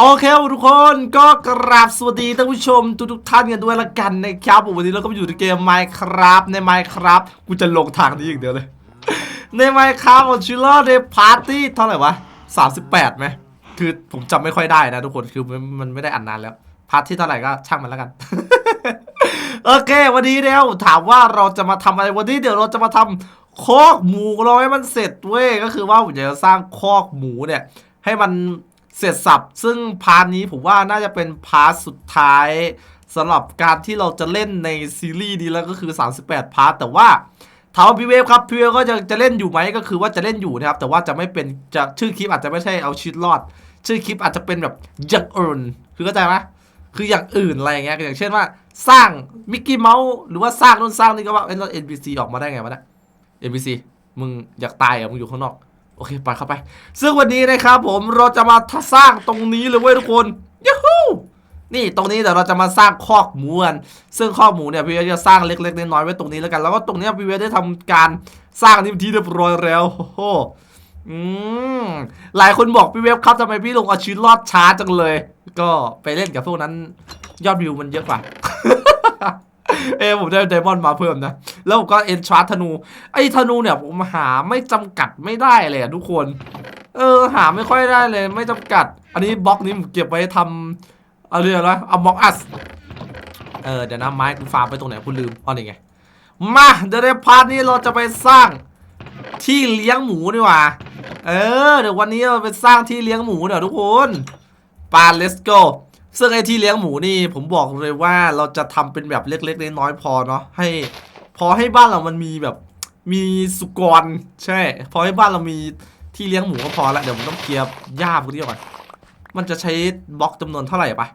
โอเคทุกคนก็กราบสวัสดีท่านผู้ชมทุกทุกๆท่านกันด้วยละกันนะครับวันนี้เราก็มาอยู่ในเกม Minecraft ใน Minecraft กูจะลงทางนี้อย่างเดียวเลย ใน Minecraft ของชิลเลอร์ในพาร์ตี้เท่าไหร่วะ 38ไหมคือผมจำไม่ค่อยได้นะทุกคนคือมันไม่ได้อ่านนานแล้ว พาร์ทที่เท่าไหร่ก็ช่างมันแล้วกัน โอเค วันนี้แล้วถามว่าเราจะมาทำอะไรวันนี้เดี๋ยวเราจะมาทำคอกหมูเราให้มันเสร็จเว้ยก็คือว่าผมอยากจะสร้างคอกหมูเนี่ยให้มัน เสร็จสับ ซึ่งพาร์ทนี้ผมว่าน่าจะเป็นพาร์ทสุดท้ายสำหรับการที่เราจะเล่นในซีรีส์นี้แล้วก็คือ 38 พาร์ทแต่ว่าถามว่าพี่เวฟครับพี่เวฟก็จะจะเล่นอยู่ไหมก็คือว่าจะเล่นอยู่นะครับ แต่ว่าจะไม่เป็นจะชื่อคลิปอาจจะไม่ใช่เอาชีวิตรอด ชื่อคลิปอาจจะเป็นแบบอย่างอื่นคือเข้าใจไหมคืออย่างอื่นอะไรอย่างเงี้ยอย่างเช่นว่า สร้างมิกกี้เมาส์หรือว่าสร้างนู่นสร้างนี่ก็ว่าเอ้ยแล้ว NPC ออกมาได้ไงวะเนี่ย NPC มึงอยากตายเหรอะมึงอยู่ข้างนอก โอเคไปเข้าไป ซึ่งวันนี้นะครับผมเราจะมาสร้างตรงนี้เลยเว้ยทุกคนยูฮูนี่ตรงนี้เดี๋ยวเราจะมาสร้างคอกหมูกันซึ่งคอกหมูเนี่ยพี่เวจะสร้างเล็กๆน้อยๆไว้ตรงนี้แล้วกัน แล้วก็ตรงเนี้ยพี่เวได้ทำการสร้างนี่ที่เรียบร้อยแล้วโอ้โหอืมหลายคนบอกพี่เวฟครับทำไมพี่ลงเอาชีวิตรอดช้าจังเลย ก็ไปเล่นกับพวกนั้นยอดวิวมันเยอะกว่า เอยผมได้ไดมอนด์มาเพิ่มนะ แล้วผมก็เอนชาร์ธนู ไอ้ธนูเนี่ยผมหาไม่จำกัดไม่ได้เลยอะทุกคน เออหาไม่ค่อยได้เลยไม่จำกัด อันนี้บล็อกนี้ผมเก็บไว้ทำอะไรนะเอาม็อกอัสเออเดี๋ยวนะไม้กูฟาร์มไปตรงไหนคุณลืมอ๋อนี่ไง มาเดี๋ยวในพาร์ทนี้เราจะไปสร้างที่เลี้ยงหมูดีกว่า เออเดี๋ยววันนี้เราไปสร้างที่เลี้ยงหมูเดี๋ยวทุกคนปา let's go ซึ่งไอ้ที่เลี้ยงหมูนี่ผมบอกเลยว่าเราจะทำเป็นแบบเล็กๆน้อยๆพอเนาะให้ พอให้บ้านเรามันมีแบบมีสุกรใช่ พอให้บ้านเรามีที่เลี้ยงหมูก็พอละเดี๋ยวผมต้องเคลียร์หญ้าพวกนี้ก่อนมันจะใช้บล็อกจำนวนเท่าไหร่ปะ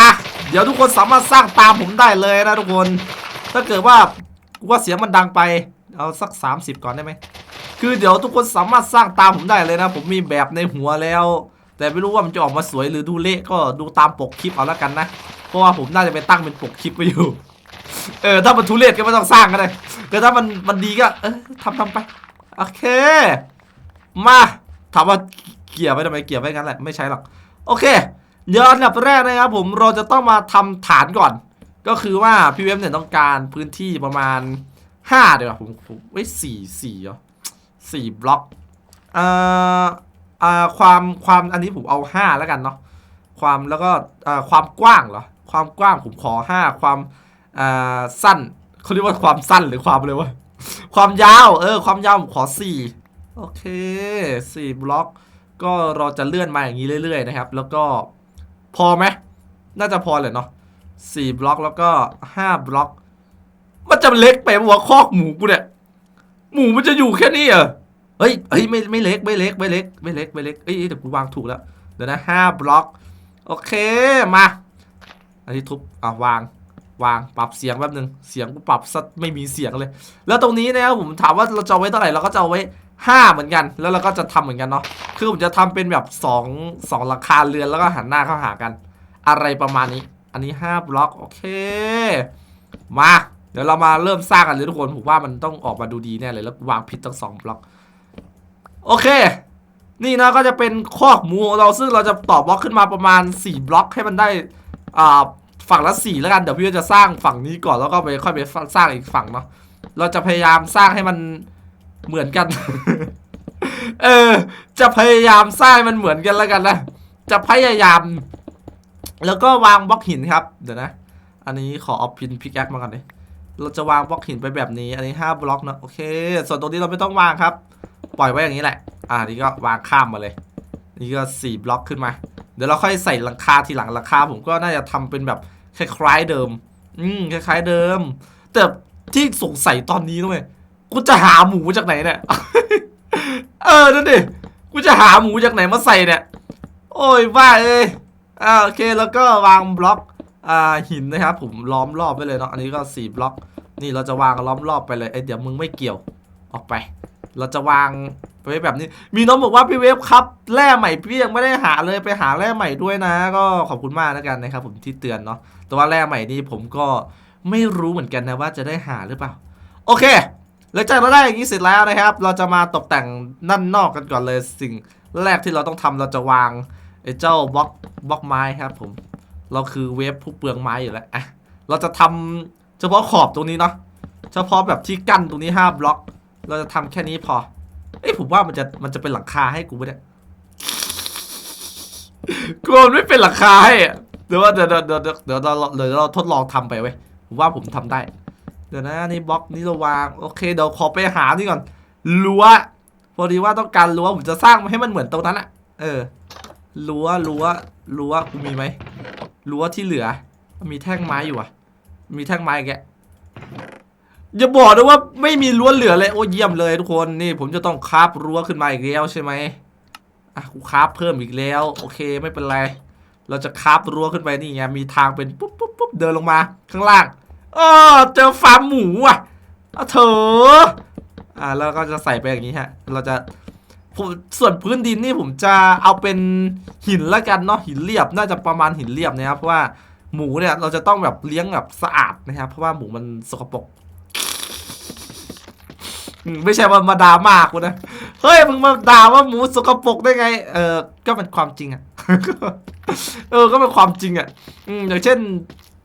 อะเดี๋ยวทุกคนสามารถสร้างตามผมได้เลยนะทุกคน ถ้าเกิดว่ากูว่าเสียงมันดังไปเอาสัก 30 ก่อนได้ไหมคือเดี๋ยวทุกคนสามารถสร้างตามผมได้เลยนะ ผมมีแบบในหัวแล้ว แต่ไม่รู้ว่ามันจะออกมาสวยหรือดูเละก็ดูตามปกคลิปเอาละกันนะ เพราะว่าผมน่าจะไปตั้งเป็นปกคลิปไว้อยู่ เออถ้ามันทุเรศก็ไม่ต้องสร้างก็ได้แต่ถ้ามันมันดีก็ เออทำทำไป โอเค มาถามว่าเกี่ยวไว้ทำไมเกี่ยวไว้งั้นแหละไม่ใช่หรอก โอเค เดี๋ยวอันดับแรกนะครับผมเราจะต้องมาทำฐานก่อน ก็คือว่าพี่เวฟเนี่ยต้องการพื้นที่ประมาณ5เดี๋ยวผมผมเว้สี่สี่เหรอสี่บล็อก เอ่อ อ่าความความอันนี้ผมเอา5แล้วกันเนาะความแล้วก็อ่าความกว้างเหรอความกว้างผมขอ5ความอ่าสั้นเขาเรียกว่าความสั้นหรือความเลยวะความยาวเออความยาวผมขอ4โอเค4บล็อก ก็เราจะเลื่อนมาอย่างนี้เรื่อย ๆ นะครับ แล้วก็พอไหมน่าจะพอเลยเนาะสี่บล็อกแล้วก็ห้าบล็อก มันจะเล็กไปหัวคอกหมูกูเนี่ยหมูมันจะอยู่แค่นี้เหรอ เฮ้ยเฮ้ยไม่ไม่เล็กไม่เล็กไม่เล็กไม่เล็กไม่เล็กเอ้ยเอ้ยเดี๋ยวกูวางถูกแล้วเดี๋ยวนะห้าบล็อก โอเคมาอันนี้ทุบอะวางวางปรับเสียงแป๊บนึงเสียงกูปรับซะไม่มีเสียงเลย แล้วตรงนี้นะครับผมถามว่าเราจะเอาไว้เท่าไหร่เราก็จะเอาไว้ห้าเหมือนกัน แล้วเราก็จะทำเหมือนกันเนาะคือผมจะทำเป็นแบบสองสองหลังคาเรือนแล้วก็หันหน้าเข้าหากัน อะไรประมาณนี้ อันนี้ห้าบล็อกโอเคมาเดี๋ยวเรามาเริ่มสร้างกันเลยทุกคนผมว่ามันต้องออกมาดูดีแน่เลยแล้ววางผิดทั้งสองบล็อก โอเค นี่นะก็จะเป็นคอกหมูของเราซึ่งเราจะต่อบล็อกขึ้นมาประมาณ 4 บล็อกให้มันได้อ่าฝั่งละ4แล้วกันเดี๋ยวพี่จะสร้างฝั่งนี้ก่อนแล้วก็ไปค่อยไปสร้างอีกฝั่งเนาะเราจะพยายามสร้างให้มันเหมือนกัน เออ จะพยายามสร้างมันเหมือนกันแล้วกันนะจะพยายาม แล้วก็วางบล็อกหินครับเดี๋ยวนะ อันนี้ขอเอาพินพิกแอคมาก่อนดิเราจะวางบล็อกหินไปแบบนี้ อันนี้5บล็อกเนอะโอเค ส่วนตรงนี้เราไม่ต้องวางครับ ปล่อยไว้อย่างนี้แหละ อ่านี่ก็วางข้ามมาเลย นี่ก็4บล็อกขึ้นมา เดี๋ยวเราค่อยใส่หลังคาทีหลังหลังคาผมก็น่าจะทำเป็นแบบคล้ายๆเดิม อืมคล้าย ๆ เดิม แต่ที่สงสัยตอนนี้ด้วยกูจะหาหมูจากไหนเนี่ย เออ นั่นดิ กูจะหาหมูจากไหนมาใส่เนี่ย โอ้ยว่าเอ้ยอ่าโอเค แล้วก็วางบล็อก อ่า หินนะครับ ผมล้อมรอบไปเลยเนาะ อันนี้ก็สี่บล็อก นี่เราจะวางล้อมรอบไปเลยเอ้ยเดี๋ยวมึงไม่เกี่ยว ออกไป เราจะวางไว้แบบนี้ มีน้องบอกว่าพี่เวฟครับแร่ใหม่พี่ยังไม่ได้หาเลยไปหาแร่ใหม่ด้วยนะ ก็ขอบคุณมากแล้วกันนะครับ ผมที่เตือนเนาะแต่ว่าแร่ใหม่นี่ผมก็ไม่รู้เหมือนกันนะว่าจะได้หาหรือเปล่า โอเคหลังจากเราได้อย่างนี้เสร็จแล้วนะครับ เราจะมาตกแต่งด้านนอกกันก่อนเลยสิ่งแรกที่เราต้องทำเราจะวางไอ้เจ้าบล็อกบล็อกไม้ครับผมเราคือเวฟผู้เปลืองไม้อยู่แล้วอะเราจะทำเฉพาะขอบตรงนี้เนาะเฉพาะแบบที่กั้นตรงนี้ห้าบล็อก เราจะทำแค่นี้พอ เอ้ยผมว่ามันจะมันจะเป็นหลังคาให้กูไม่ได้กลัวมันไม่เป็นหลังคาให้เดี๋ยวเดี๋ยวเดี๋ยวเดี๋ยวเดี๋ยวเดี๋ยวเราเดี๋ยวเราทดลองทำไปเว้ยผมว่าผมทำได้ เดี๋ยวนะนี่บล็อกนี่เราวางโอเคเดี๋ยวขอไปหานี่ก่อนรั้วพอดีว่าต้องการรั้วผมจะสร้างให้มันเหมือนตรงนั้นอะเออรั้วรั้วรั้วกูมีไหมรั้วที่เหลือ มีแท่งไม้อยู่อะมีแท่งไม้แก อย่าบอกนะว่าไม่มีรั้วเหลือเลยโอ้เยี่ยมเลยทุกคนนี่ผมจะต้องคาฟรั้วขึ้นมาอีกแล้วใช่ไหมอะกูคาฟเพิ่มอีกแล้ว โอเคไม่เป็นไร เราจะคาฟรั้วขึ้นไปนี่ไงมีทางเป็นปุ๊บปุ๊บปุ๊บเดินลงมา ข้างล่างเออเจอฟาร์มหมูอะอะเถอะอะแล้วก็จะใส่ไปอย่างนี้ฮะ เราจะผมส่วนพื้นดินนี่ผมจะเอาเป็นหินละกันเนาะหินเรียบน่าจะประมาณหินเรียบนะครับเพราะว่าหมูเนี่ยเราจะต้องแบบเลี้ยงแบบสะอาดนะครับเพราะว่าหมูมันสกปรก ไม่ใช่ว่ามาด่ามากูนะ เฮ้ยมึงมาด่าว่าหมูสกปรกได้ไง เออก็เป็นความจริงอะเออก็เป็นความจริงอะอืมอย่างเช่น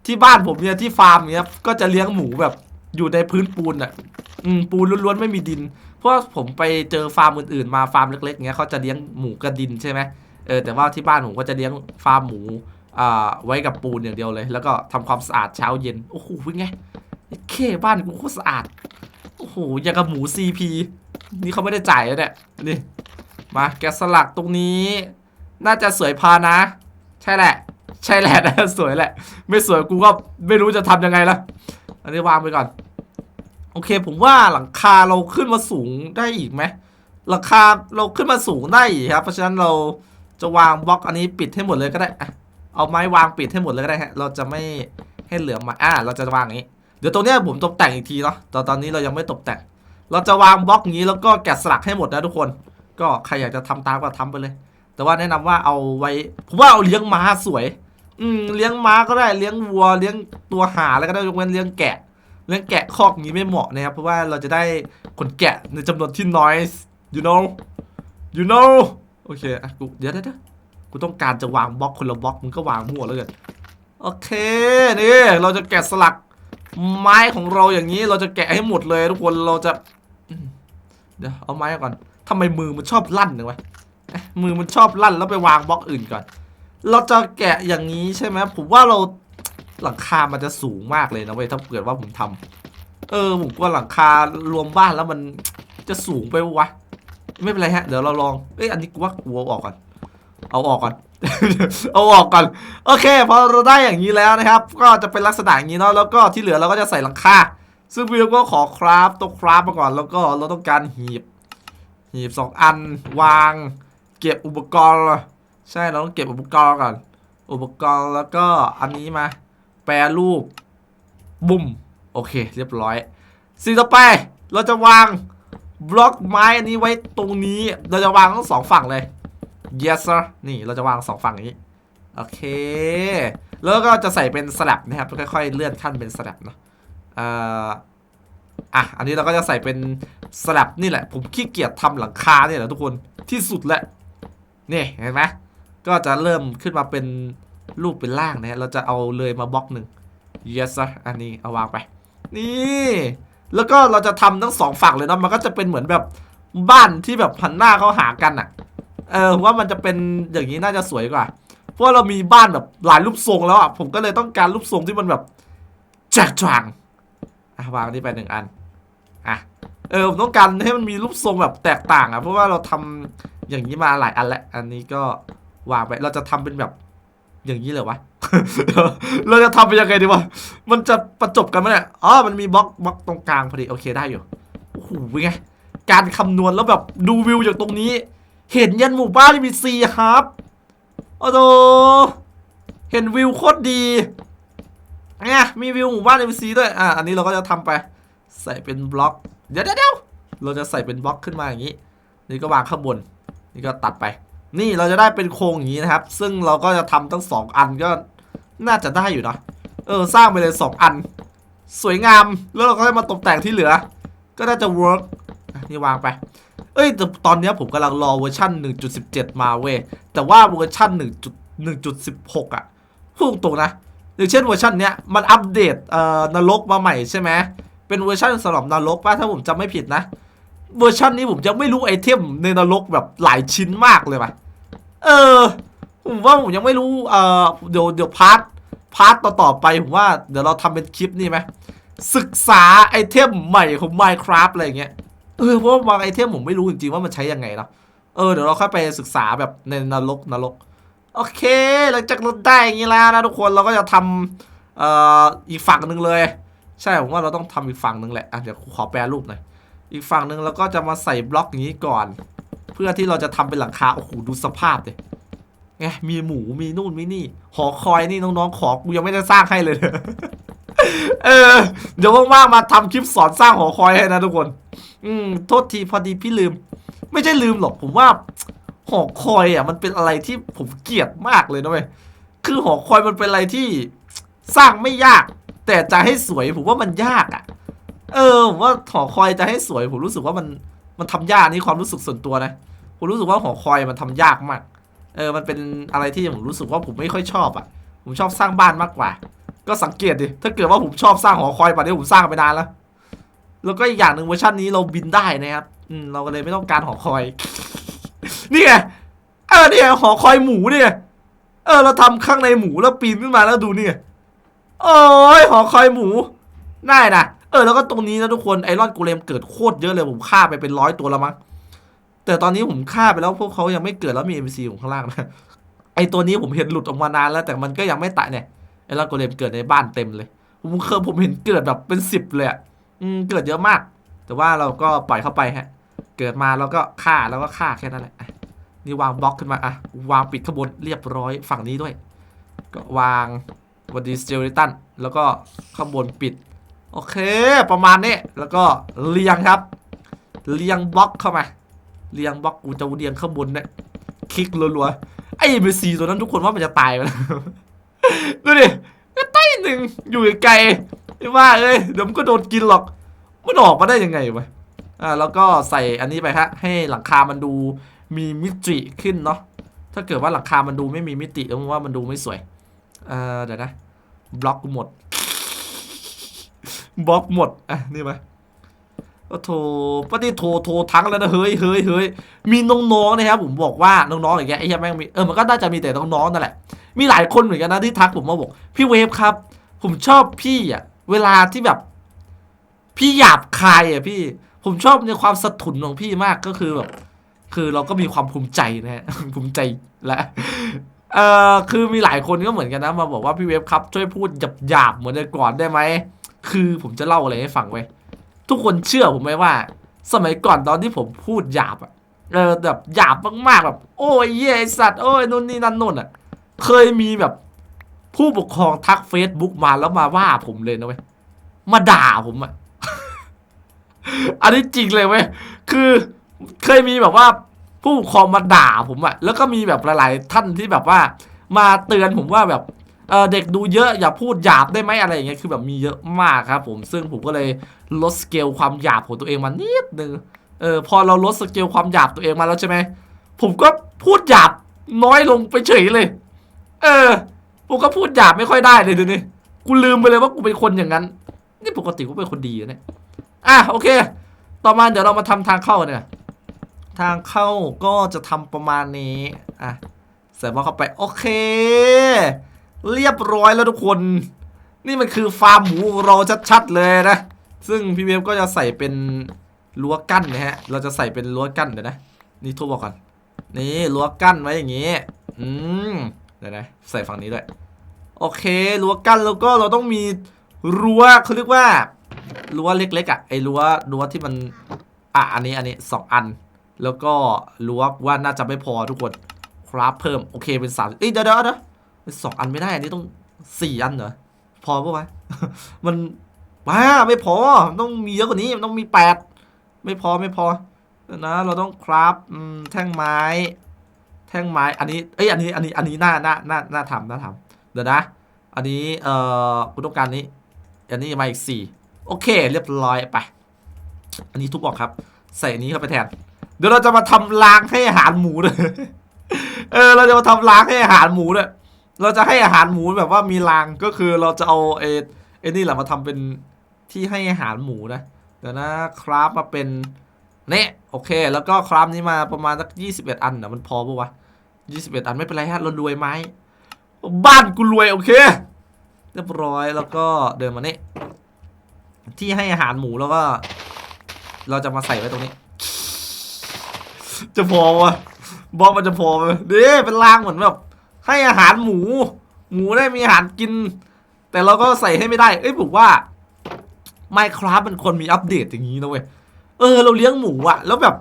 ที่บ้านผมเนี่ยที่ฟาร์มเนี้ย ก็จะเลี้ยงหมูแบบอยู่ในพื้นปูนอะอืมปูนล้วนๆไม่มีดิน เพราะผมไปเจอฟาร์มอื่นๆมาฟาร์มเล็กๆเงี้ยเขาจะเลี้ยงหมูกับดินใช่ไหมเออแต่ว่าที่บ้านผมก็จะเลี้ยงฟาร์มหมูอ่าไว้กับปูนอย่างเดียวเลย แล้วก็ทำความสะอาดเช้าเย็นโอ้โหเป็นไงเคบ้านกูโคตรสะอาด โอ้โหอย่างกับหมู CP นี่เขาไม่ได้จ่ายแล้วเนี่ยนี่มาแกะสลักตรงนี้ น่าจะสวยพานะ ใช่แหละ ใช่แหละนะสวยแหละ ไม่สวยกูก็ไม่รู้จะทำยังไงละอันนี้วางไปก่อน โอเค ผมว่าหลังคาเราขึ้นมาสูงได้อีกไหมหลังคาเราขึ้นมาสูงได้อีกครับ เพราะฉะนั้นเราจะวางบล็อกอันนี้ปิดให้หมดเลยก็ได้เอาไม้วางปิดให้หมดเลยก็ได้ฮะเราจะไม่ให้เหลือมาอ่าเราจะวางอย่างนี้ เดี๋ยวตรงเนี้ยผมตกแต่งอีกทีเนาะตอนตอนนี้เรายังไม่ตกแต่ง เราจะวางบล็อกนี้แล้วก็แกะสลักให้หมดนะทุกคน ก็ใครอยากจะทำตามก็ทำไปเลย แต่ว่าแนะนำว่าเอาไว้ผมว่าเอาเลี้ยงม้าสวย อืมเลี้ยงม้าก็ได้เลี้ยงวัวเลี้ยงตัวหาอะไรก็ได้ยกเว้นเลี้ยงแกะ เลี้ยงแกะคอกนี้ไม่เหมาะนะครับเพราะว่าเราจะได้ขนแกะในจำนวนที่น้อย you know you know โอเคอะกูเดี๋ยวเดี๋ยวเดี๋ยวกูต้องการจะวางบล็อกคนละบล็อกมึงก็วางมั่วแล้วกันโอเคนี่เราจะแกะสลัก ไม้ของเราอย่างนี้เราจะแกะให้หมดเลยทุกคนเราจะเดี๋ยวเอาไม้ก่อนทำไมมือมันชอบลั่นเลยวะเอ๊ะมือมันชอบลั่นแล้วไปวางบล็อกอื่นก่อน เราจะแกะอย่างนี้ใช่ไหมผมว่าเราหลังคามันจะสูงมากเลยนะเว้ยถ้าเกิดว่าผมทำเออผมกลัวหลังคารวมบ้านแล้วมันจะสูงไปวะไม่เป็นไรฮะ เดี๋ยวเราลองเอ้ยอันนี้กูว่ากูเอาออกก่อน เอาออกก่อน เอาออกก่อน โอเค พอเราได้อย่างนี้แล้วนะครับ ก็จะเป็นลักษณะอย่างนี้เนาะ แล้วก็ที่เหลือเราก็จะใส่หลังคา ซึ่งวิวก็ขอคราฟตัวคราฟมาก่อน แล้วก็เราต้องการหีบ หีบสองอัน วาง เก็บอุปกรณ์ ใช่ เราต้องเก็บอุปกรณ์ก่อน อุปกรณ์แล้วก็อันนี้มา แปรรูป บุ้ม โอเค เรียบร้อย สิ่งต่อไป เราจะวางบล็อกไม้อันนี้ไว้ตรงนี้ เราจะวางทั้งสองฝั่งเลย yes sir นี่เราจะวางสองฝั่งนี้ โอเค แล้วก็จะใส่เป็นสลับนะครับค่อยๆเลื่อนขั้นเป็นสลับเนาะอ่ออะ อันนี้เราก็จะใส่เป็นสลับนี่แหละ ผมขี้เกียจทำหลังคาเนี่ยแหละทุกคนที่สุดแหละนี่เห็นไหมก็จะเริ่มขึ้นมาเป็นรูปเป็นร่างนะฮะเราจะเอาเลยมาบล็อกหนึ่ง yes sir อันนี้เอาวางไป นี่ แล้วก็เราจะทำทั้งสองฝั่งเลยเนาะมันก็จะเป็นเหมือนแบบบ้านที่แบบหันหน้าเข้าหากันอะ่ะ เออว่ามันจะเป็นอย่างนี้น่าจะสวยกว่า เพราะเรามีบ้านแบบหลายรูปทรงแล้วอะผมก็เลยต้องการรูปทรงที่มันแบบแจกจางอะวางนนี้ไปหนึ่งอันอะเออผมต้องการให้มันมีรูปทรงแบบแตกต่างอะเพราะว่าเราทำอย่างนี้มาหลายอันแล้วอันนี้ก็วางไปเราจะทำเป็นแบบอย่างนี้เลยวะ เราจะทำเป็นยังไงดีวะ มันจะประจบกันไหมเนี่ย อ๋อ มันมีบล็อกบล็อกตรงกลางพอดี โอเคได้อยู่ โอ้โหเป็นไง การคำนวณแล้วแบบดูวิวจากตรงนี้ เห็นยันหมู่บ้านที่มีซีฮับโอ้โหเห็นวิวโคตรดีเนี่ยมีวิวหมู่บ้านในซีด้วย อะ อันนี้เราก็จะทำไป ใส่เป็นบล็อกเดี๋ยวเดี๋ยวเดี๋ยวเราจะใส่เป็นบล็อกขึ้นมาอย่างนี้ นี่ก็วางข้างบน นี่ก็ตัดไป นี่เราจะได้เป็นโครงอย่างนี้นะครับ ซึ่งเราก็จะทำทั้งสองอันก็น่าจะได้อยู่นะ เออ สร้างไปเลยสองอัน สวยงาม แล้วเราก็ให้มาตกแต่งที่เหลือ ก็น่าจะเวิร์กนี่วางไป เอ้ยแต่ตอนนี้ผมกำลังรอเวอร์ชัน1.17 มาเว้ยแต่ว่าเวอร์ชัน1.1.16 อะพูดตรงนะอย่างเช่นเวอร์ชันเนี้ยมันอัปเดตเอ่อนรกมาใหม่ใช่ไหมเป็นเวอร์ชันสำหรับนรกป่ะถ้าผมจำไม่ผิดนะ เวอร์ชันนี้ผมยังไม่รู้ไอเทมในนรกแบบหลายชิ้นมากเลยป่ะเออผมว่าผมยังไม่รู้เอ่อเดี๋ยวเดี๋ยวพาร์ทพาร์ทต่อต่อๆไปผมว่าเดี๋ยวเราทำเป็นคลิปนี่ไหมศึกษาไอเทมใหม่ของ Minecraft อะไรเงี้ย เออเพราะว่าบางไอเทมผมไม่รู้จริงๆว่ามันใช้ยังไงเนาะเออเดี๋ยวเราค่อยไปศึกษาแบบในนรกนรกโอเค หลังจากเราได้อย่างนี้แล้วนะทุกคนเราก็จะทำเอ่ออีกฝั่งหนึ่งเลย ใช่ผมว่าเราต้องทำอีกฝั่งหนึ่งแหละอะเดี๋ยวขอแปลรูปหน่อยอีกฝั่งหนึ่งเราก็จะมาใส่บล็อกอย่างนี้ก่อน เพื่อที่เราจะทำเป็นหลังคาโอ้โหดูสภาพเดิไงมีหมูมีนู่นมีนี่หอคอยนี่น้องๆขอกูยังไม่ได้สร้างให้เลย เออ เดี๋ยวว่างๆมาทำคลิปสอนสร้างหอคอยให้นะทุกคน อืม โทษทีพอดีพี่ลืม ไม่ใช่ลืมหรอก ผมว่าหอคอยอะ มันเป็นอะไรที่ผมเกลียดมากเลยนะเว้ย คือหอคอยมันเป็นอะไรที่สร้างไม่ยาก แต่จะให้สวยผมว่ามันยากอะ เออผมว่าหอคอยจะให้สวย ผมรู้สึกว่ามันมันทำยากนี่ความรู้สึกส่วนตัวนะผมรู้สึกว่าหอคอยมันทำยากมาก เออ มันเป็นอะไรที่ผมรู้สึกว่าผมไม่ค่อยชอบอะ ผมชอบสร้างบ้านมากกว่า ก็สังเกตดิ ถ้าเกิดว่าผมชอบสร้างหอคอยป่านนี้ผมสร้างไปนานแล้ว แล้วก็อีกอย่างหนึ่งเวอร์ชันนี้เราบินได้นะครับ อืม เราก็เลยไม่ต้องการหอคอย นี่ไง เออเนี่ยหอคอยหมูเนี่ย เออ เราทำข้างในหมูแล้วปีนขึ้นมาแล้วดูนี่ไงโอ้ยหอคอยหมู ได้นะ เออ แล้วก็ตรงนี้นะทุกคน ไอรอนกูเลมเกิดโคตรเยอะเลย ผมฆ่าไปเป็นร้อยตัวแล้วมั้ง แต่ตอนนี้ผมฆ่าไปแล้วพวกเขายังไม่เกิดแล้วมี NPC อยู่ข้างล่างนะ ไอตัวนี้ผมเห็นหลุดออกมานานแล้ว แต่มันก็ยังไม่ตายเนี่ย ไอรอนกูเลมเกิดในบ้านเต็มเลย ผมเคยผมเห็นเกิดแบบเป็นสิบเลยอะอืมเกิดเยอะมาก แต่ว่าเราก็ปล่อยเข้าไปฮะ เกิดมาแล้วก็ฆ่าแล้วก็ฆ่าแค่นั้นแหละนี่วางบล็อกขึ้นมาอะวางปิดข้างบนเรียบร้อยฝั่งนี้ด้วย ก็วางวันดีสเจลิตันแล้วก็ข้างบนปิด โอเค ประมาณนี้แล้วก็เรียงครับ เรียงบล็อกเข้ามาเรียงบล็อกกูจะเรียงข้างบนเนี่ยคลิกรัวๆไอ้เบซีตัวนั้นทุกคนว่ามันจะตายไปแล้ว ดูดิก็ใต้หนึ่งอยู่ไกลไม่ว่าเอ้ยเดี๋ยวมันก็โดนกินหรอกมันออกมาได้ยังไงวะอ่าแล้วก็ใส่อันนี้ไปฮะให้หลังคามันดูมีมิติขึ้นเนาะถ้าเกิดว่าหลังคามันดูไม่มีมิติแล้วผมว่ามันดูไม่สวยเอ่อเดี๋ยวนะบล็อกหมดบล็อกหมดอะนี่มาโอ้โถปฏิโทรโทรทั้งแล้วนะเฮ้ยเฮ้ยเฮ้ยมีน้องๆนะครับผมบอกว่าน้องๆอย่างเงี้ยไอ้เหี้ยแม่งมีเออมันก็น่าจะมีแต่น้องๆนั่นแหละ มีหลายคนเหมือนกันนะที่ทักผมมาบอก พี่เวฟครับ ผมชอบพี่อะ เวลาที่แบบ พี่หยาบคายอะพี่ ผมชอบในความสะทุนของพี่มากก็คือแบบ คือเราก็มีความภูมิใจนะฮะภูมิใจและเอ่อคือมีหลายคนก็เหมือนกันนะ มาบอกว่าพี่เวฟครับช่วยพูดหยาบๆเหมือนแต่ก่อนได้ไหมคือผมจะเล่าอะไรให้ฟังไว้ทุกคนเชื่อผมไหมว่า สมัยก่อนตอนที่ผมพูดหยาบอะเออแบบหยาบมากๆแบบ โอ้ยเหี้ยสัตว์โอ้ยนู่นนี่นั่นนู่นอะ เคยมีแบบ ผู้ปกครองทักเฟซบุ๊กมาแล้วมาว่าผมเลยนะเว้ยมาด่าผมอะอันนี้จริงเลยเว้ยคือเคยมีแบบว่า ผู้ปกครองมาด่าผมอะแล้วก็มีแบบหลาย ๆ ท่านที่แบบว่า มาเตือนผมว่าแบบเเด็กดูเยอะอย่าพูดหยาบได้ไหมอะไรอย่างเงี้ยคือแบบมีเยอะมากครับ ผมซึ่งผมก็เลยลดสเกลความหยาบของตัวเองมานิดนึงเออพอเราลดสเกลความหยาบตัวเองมาแล้วใช่ไหมผมก็พูดหยาบน้อยลงไปเฉยเลย เออผมก็พูดหยาบไม่ค่อยได้เลยดี๋ยวนี้กูลืมไปเลยว่ากูเป็นคนอย่างนั้น นี่ปกติกูเป็นคนดีนะเนี่ยอะโอเค ต่อมาเดี๋ยวเรามาทำทางเข้าเนี่ย ทางเข้าก็จะทำประมาณนี้อะใส่บล็อกเข้าไปโอเค เรียบร้อยแล้วทุกคน นี่มันคือฟาร์มหมูเราชัดๆเลยนะ ซึ่งพี่เวฟก็จะใส่เป็นรั้วกั้นนะฮะ เราจะใส่เป็นรั้วกั้นเดี๋ยวนะ นี่ทุบบอกก่อน นี่รั้วกั้นไว้อย่างงี้ อืม เดี๋ยวนะใส่ฝั่งนี้ด้วย โอเครั้วกั้นแล้วก็เราต้องมีรั้วเขาเรียกว่ารั้วเล็กๆอะไอ้รั้วรั้วที่มันอะอันนี้อันนี้สองอัน แล้วก็รั้วว่าน่าจะไม่พอทุกคนครับเพิ่มโอเคเป็นสามเอ้ยเดี๋ยวเดี๋ยวเดี๋ยวสองอันไม่ได้อันนี้ต้องสี่อันเหรอพอปะวะมันว้าไม่พอต้องมีเยอะกว่านี้มันต้องมีแปดไม่พอไม่พอนะเราต้องคราฟแท่งไม้ แท่งไม้ อันนี้เอ้ยอันนี้อันนี้อันนี้น่าน่าน่าน่าทำน่าทำเดี๋ยวนะ อันนี้เอ่อกูต้องการนี้ อันนี้มาอีกสี่โอเค เรียบร้อยไป อันนี้ทุบออกครับ ใส่อันนี้เข้าไปแทน เดี๋ยวเราจะมาทำรางให้อาหารหมูเลยเออเราจะมาทำรางให้อาหารหมูเลยเราจะให้อาหารหมูแบบว่ามีรางก็คือเราจะเอาเอเอ็นี่แหละมาทำเป็นที่ให้อาหารหมูนะเดี๋ยวนะคราฟมาเป็น เนี่ยโอเค แล้วก็คราฟนี้มาประมาณสักยี่สิบเอ็ดอันนะมันพอปะวะยี่สิบเอ็ดอันไม่เป็นไรฮะเรารวยไหมบ้านกูรวยโอเค เรียบร้อยแล้วก็เดินมานี่ที่ให้อาหารหมูแล้วก็ เราจะมาใส่ไว้ตรงนี้ จะพอวะบอสมันจะพอไหมเด้เป็นรางเหมือนแบบให้อาหารหมู หมูได้มีอาหารกิน แต่เราก็ใส่ให้ไม่ได้ เอ้ยผมว่า Minecraft มันควรมีอัปเดตอย่างนี้นะเว้ย เออ เราเลี้ยงหมูอะแล้วแบบ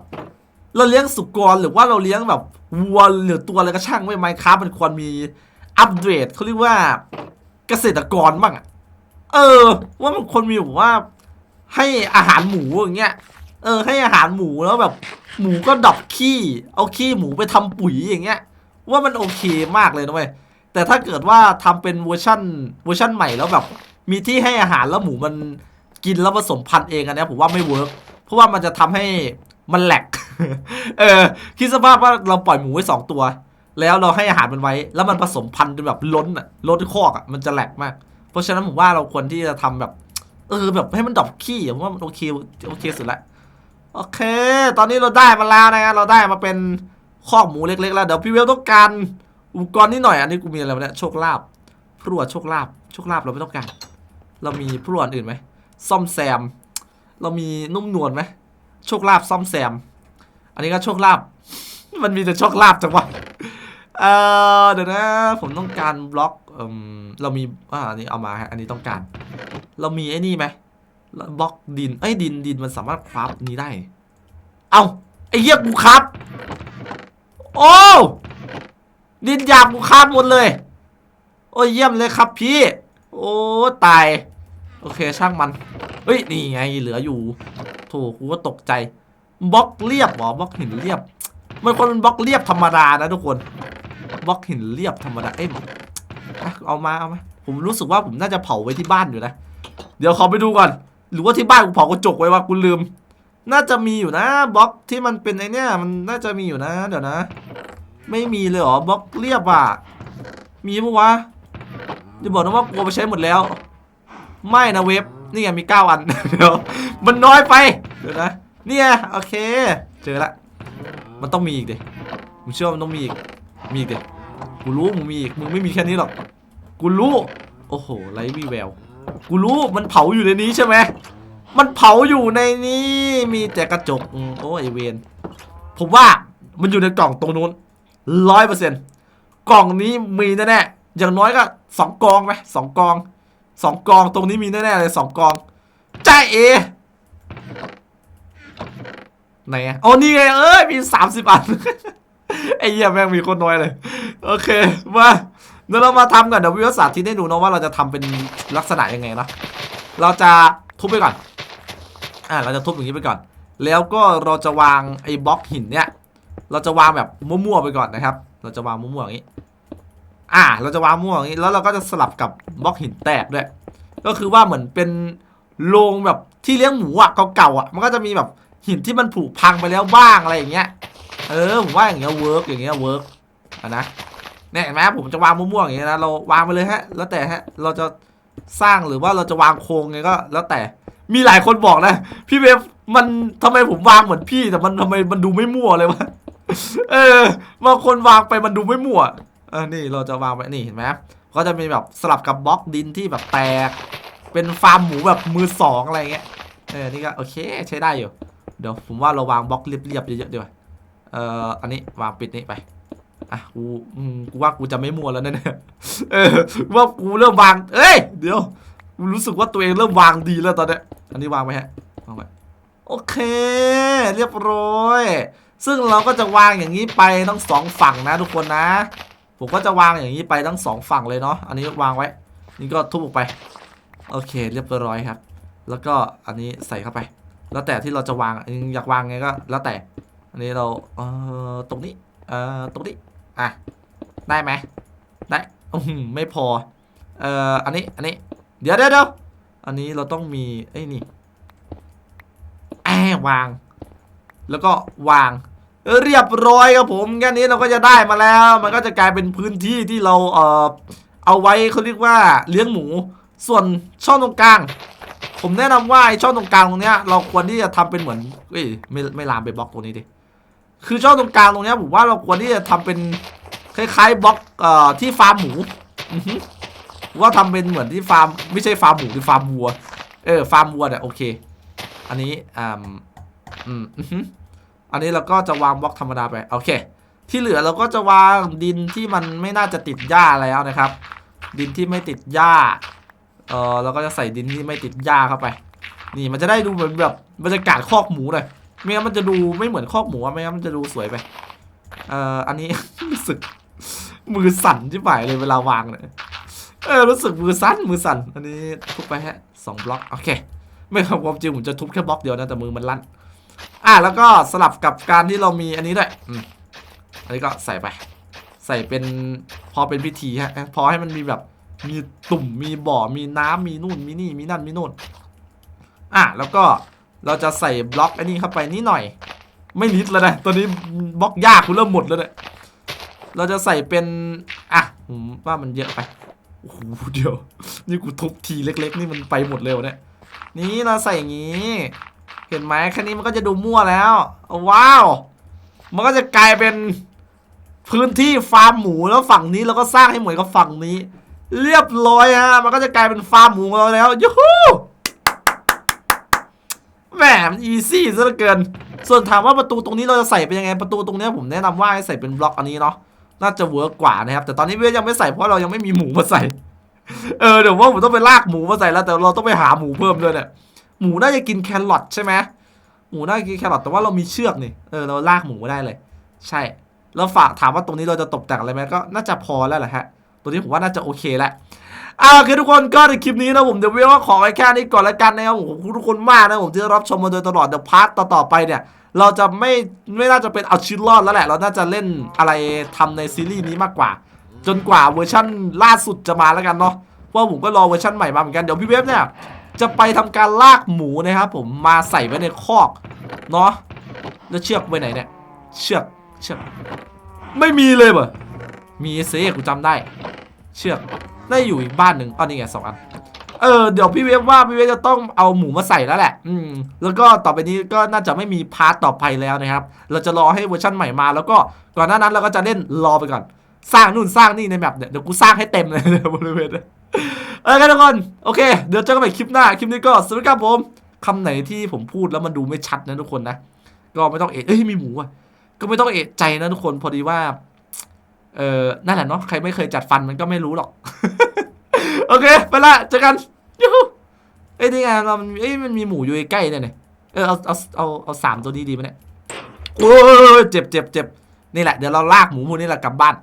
เราเลี้ยงสุกรหรือว่าเราเลี้ยงแบบวัวหรือตัวอะไรก็ช่างเว้ย Minecraft มันควรมีอัปเดตเขาเรียกว่าเกษตรกรบ้างอะเออ ว่ามันควรมีแบบว่า ให้อาหารหมูอย่างเงี้ยเออ ให้อาหารหมูแล้วแบบ หมูก็ดับขี้เอาขี้หมูไปทำปุ๋ยอย่างเงี้ย ว่ามันโอเคมากเลยนะเว้ยแต่ถ้าเกิดว่าทำเป็นเวอร์ชั่นเวอร์ชั่นใหม่แล้วแบบ มีที่ให้อาหารแล้วหมูมันกินแล้วผสมพันธุ์เองอันนี้ผมว่าไม่เวิร์ก เพราะว่ามันจะทำให้มันแหลก เออ คิดสภาพว่าเราปล่อยหมูไว้สองตัว แล้วเราให้อาหารมันไว้ แล้วมันผสมพันธุ์จนแบบล้นอะล้นคอกอะมันจะแหลกมาก เพราะฉะนั้นผมว่าเราควรที่จะทำแบบ เออแบบให้มันดรอปขี้ผมว่ามันโอเคโอเคสุดละโอเค ตอนนี้เราได้มาแล้วนะเราได้มาเป็นคอกหมูเล็กๆแล้วเดี๋ยวพี่เวลต้องการอุปกรณ์นิดหน่อยอันนี้กูมีอะไรเนี่ยโชคลาภพรวดโชคลาภโชคลาภเราไม่ต้องการ เรามีพรวดอื่นไหมซ่อมแซม เรามีนุ่มนวลไหมโชคลาภซ่อมแซม อันนี้ก็โชคลาภมันมีแต่โชคลาภจังวะเออเดี๋ยวนะ ผมต้องการบล็อกเอมเรามีอ่าอันนี้เอามาฮะอันนี้ต้องการ เรามีไอ้นี่ไหมบล็อกดินไอ้ดินดินมันสามารถคราฟนี้ได้ เอาไอ้เหี้ยกูคราฟโอ้ดินหยาบกูคราฟหมดเลย โอ้ยเยี่ยมเลยครับพี่ โอ้ตาย โอเคช่างมัน เฮ้ย นี่ไงเหลืออยู่โถกูก็ตกใจบล็อกเรียบหรอบล็อกหินเรียบ มันคนเป็นบล็อกเรียบธรรมดานะทุกคนบล็อกหินเรียบธรรมดาเอ้ยอ่เอามาเอามาผมรู้สึกว่าผมน่าจะเผาไว้ที่บ้านอยู่นะ เดี๋ยวขอไปดูก่อน หรือว่าที่บ้านกูเผากระจกไว้ว่ากูลืม น่าจะมีอยู่นะบล็อกที่มันเป็นไอเนี้ยมันน่าจะมีอยู่นะ เดี๋ยวนะ ไม่มีเลยหรอบล็อกเรียบอะ มีปะวะจะบอกนะว่ากูไปใช้หมดแล้ว ไม่นะเว็บนี่ไงมีเก้าอัน เดี๋ยวมันน้อยไป เดี๋ยวนะ เนี่ยโอเค เจอละ มันต้องมีอีกเดิผมเชื่อว่ามันต้องมีอีก มีอีกเดิกูรู้มึงมีอีก มึงไม่มีแค่นี้หรอก กูรู้ โอ้โหไรวีแวว กูรู้มันเผาอยู่ในนี้ใช่ไหม มันเผาอยู่ในนี้ มีแต่กระจก โอ้ไอเวนผมว่ามันอยู่ในกล่องตรงนู้นร้อยเปอร์เซ็นต์กล่องนี้มีแน่ๆอย่างน้อยก็สองกองไหมสองกอง สองกองตรงนี้มีแน่ๆเลยสองกองใจเอไหนอะโอ๋อนี่ไงเอ้ยมีสามสิบอันไอ้เหี้ยแม่งมีคนน้อยเลย โอเคมาเดี๋ยวเรามาทำกันเดี๋ยววิวสาธิตให้ดูนะว่าเราจะทำเป็นลักษณะยังไงนะเราจะทุบไปก่อนอ่าเราจะทุบอย่างนี้ไปก่อน แล้วก็เราจะวางไอ้บล็อกหินเนี่ย เราจะวางแบบมั่วๆไปก่อนนะครับ เราจะวางมั่วๆอย่างนี้ อ่า เราจะวางมั่วอย่างนี้แล้วเราก็จะสลับกับบล็อกหินแตกด้วย ก็คือว่าเหมือนเป็นโรงแบบที่เลี้ยงหมูอะเก่าๆอะมันก็จะมีแบบหินที่มันผุพังไปแล้วบ้างอะไรอย่างเงี้ยเออผมว่าอย่างเงี้ยเวิร์กอย่างเงี้ยเวิร์กอะนะเนี่ยเห็นไหมผมจะวางมั่วๆอย่างเงี้ยนะเราวางไปเลยฮะ แล้วแต่ฮะเราจะสร้างหรือว่าเราจะวางโครงไงก็ แล้วแต่มีหลายคนบอกนะ พี่เวฟมันทำไมผมวางเหมือนพี่แต่มันทำไมมันดูไม่มั่วเลยวะเออบางคนวางไปมันดูไม่มั่ว เออนี่เราจะวางไปนี่เห็นไหมก็จะมีแบบสลับกับบล็อกดินที่แบบแตก เป็นฟาร์มหมูแบบมือสองอะไรเงี้ยเออนี่ก็โอเคใช้ได้อยู่ เดี๋ยวผมว่าเราวางบล็อกเรียบๆเยอะๆดีกว่าเอ่ออันนี้วางปิดนี่ไปอะกูกูว่ากูจะไม่มัวแล้วนะเนี่ยเออว่ากูเริ่มวาง เอ้ยเดี๋ยวกูรู้สึกว่าตัวเองเริ่มวางดีแล้วตอนเนี้ยอันนี้วางไว้ฮะวางไว้โอเค เรียบร้อย ซึ่งเราก็จะวางอย่างนี้ไปทั้งสองฝั่งนะทุกคนนะ ผมก็จะวางอย่างนี้ไปทั้งสองฝั่งเลยเนาะอันนี้วางไว้ นี่ก็ทุบออกไป โอเค เรียบร้อยครับ แล้วก็อันนี้ใส่เข้าไป แล้วแต่ที่เราจะวางอยากวางไงก็ แล้วแต่ อันนี้เราเอ่อตรงนี้เอ่อตรงนี้อะได้ไหมได้อไม่พอเอ่ออันนี้อันนี้ เดี๋ยวเดี๋ยวเดี๋ยวอันนี้เราต้องมีไอ้ยนี่แอบวาง แล้วก็วาง เรียบร้อยครับผมแค่นี้เราก็จะได้มาแล้ว มันก็จะกลายเป็นพื้นที่ที่เราเอ่อเอาไว้เขาเรียกว่าเลี้ยงหมู ส่วนช่องตรงกลาง ผมแนะนำว่าไอ้ช่องตรงกลางตรงเนี้ย เราควรที่จะทำเป็นเหมือนเอ้ยไม่ไม่ลามไปบล็อกตรงนี้ดิคือช่องตรงกลางตรงเนี้ยผมว่าเราควรที่จะทำเป็นคล้ายๆบล็อกเอ่อที่ฟาร์มหมูว่าทำเป็นเหมือนที่ฟาร์มไม่ใช่ฟาร์มหมูหรือฟาร์มวัว เออฟาร์มวัวเนี่ยโอเค อันนี้อ่าอืม อันนี้เราก็จะวางบล็อกธรรมดาไปโอเค ที่เหลือเราก็จะวางดินที่มันไม่น่าจะติดหญ้าแล้วนะครับ ดินที่ไม่ติดหญ้าเออเราก็จะใส่ดินที่ไม่ติดหญ้าเข้าไป นี่มันจะได้ดูเหมือนแบบบรรยากาศคอกหมูหน่อยไม่งั้นมันจะดูไม่เหมือนคอกหมูอะไม่งั้นมันจะดูสวยไปเอ่ออันนี้รู้สึกมือสั่นที่ไหนเลยเวลาวางเนี่ยเออรู้สึกมือสั่นมือสั่นอันนี้ทุบไปฮะสองบล็อกโอเค ไม่ครับความจริงผมจะทุบแค่บล็อกเดียวนะแต่มือมันลั่น อะแล้วก็สลับกับการที่เรามีอันนี้ด้วยอืมอันนี้ก็ใส่ไป ใส่เป็นพอเป็นพิธีฮะพอให้มันมีแบบมีตุ่มมีบ่อมีน้ำมีนู่นมีนี่มีนั่นมีนู่นอะแล้วก็เราจะใส่บล็อกอันนี้เข้าไปนิดหน่อย ไม่นิดแล้วนะตอนนี้บล็อกยากกูเริ่มหมดแล้วเนี่ยเราจะใส่เป็นอะผมว่ามันเยอะไปโอ้โหเดี๋ยว นี่กูทุบทีเล็ก ๆ นี่มันไปหมดเร็วเนี่ยนี่เราใส่อย่างนี้ เห็นไหมแค่นี้มันก็จะดูมั่วแล้วว้าว มันก็จะกลายเป็นพื้นที่ฟาร์มหมูแล้วฝั่งนี้เราก็สร้างให้เหมือนกับฝั่งนี้ เรียบร้อยฮะมันก็จะกลายเป็นฟาร์มหมูของเราแล้วยูฮูแหมมันอีซี่ซะเหลือเกิน ส่วนถามว่าประตูตรงนี้เราจะใส่เป็นยังไงประตูตรงนี้ผมแนะนำว่าให้ใส่เป็นบล็อกอันนี้เนาะน่าจะเวิร์กกว่านะครับ แต่ตอนนี้เวยยังไม่ใส่เพราะเรายังไม่มีหมูมาใส่ เออเดี๋ยวว่าผมต้องไปลากหมูมาใส่แล้วแต่เราต้องไปหาหมูเพิ่มด้วยเนี่ย หมูน่าจะกินแครอทใช่ไหมหมูน่าจะกินแครอทแต่ว่าเรามีเชือกนี่เออเราลากหมูได้เลย ใช่แล้วฝากถามว่าตรงนี้เราจะตกแต่งอะไรไหมก็น่าจะพอแล้วแหละฮะตัวนี้ผมว่าน่าจะโอเคแล้วอ่าโอเคทุกคนก็ในคลิปนี้นะผมเดี๋ยวเวียก็ขอไว้แค่นี้ก่อนละกันนะครับผมขอบคุณทุกคนมากนะผมที่รับชมมาโดยตลอดเดี๋ยวพาร์ทต่อๆไปเนี่ย เราจะไม่ไม่น่าจะเป็นเอาชีวิตรอดแล้วแหละ เราน่าจะเล่นอะไรทำในซีรีส์นี้มากกว่า จนกว่าเวอร์ชั่นล่าสุดจะมาแล้วกันเนาะเพราะผมก็รอเวอร์ชั่นใหม่มาเหมือนกันเดี๋ยวพี่เวฟเนี่ย จะไปทำการลากหมูนะครับผมมาใส่ไว้ในคอกเนาะแล้วเชือกไปไหนเนี่ยเชือกเชือกไม่มีเลยเหรอมีเซกูจำได้ เชือกได้อยู่อีกบ้านหนึ่งอ๋อนี่ไงสองอันเออเดี๋ยวพี่เวฟว่าพี่เวฟจะต้องเอาหมูมาใส่แล้วแหละ อืม แล้วก็ต่อไปนี้ก็น่าจะไม่มีพาร์ทต่อไปแล้วนะครับ เราจะรอให้เวอร์ชันใหม่มา แล้วก็ก่อนหน้านั้นเราก็จะเล่นรอไปก่อน สร้างนู่นสร้างนี่ในแมปเนี่ยเดี๋ยวกูสร้างให้เต็มเลยบริเวณ เออกันทุกคน โอเค เดี๋ยวเจอกันใหม่คลิปหน้า คลิปนี้ก็สวัสดีครับผมคำไหนที่ผมพูดแล้วมันดูไม่ชัดนะทุกคนนะ ก็ไม่ต้องเอะเอ้ยมีหมูอะ ก็ไม่ต้องเอะใจนะทุกคน พอดีว่า เออนั่นแหละเนาะ ใครไม่เคยจัดฟันมันก็ไม่รู้หรอก โอเค ไปละ เจอกันยูเอ้ยนี่ไงเรามันเอ้ยมันมีหมูอยู่ใกล้เนี่ยเนี่ยเออเอาเอาเอาเอาสามตัวนี้ดีไหมเนี่ยโอ้ยเจ็บเจ็บเจ็บนี่แหละ เดี๋ยวเราลากหมูพวกนี้แหละกลับบ้าน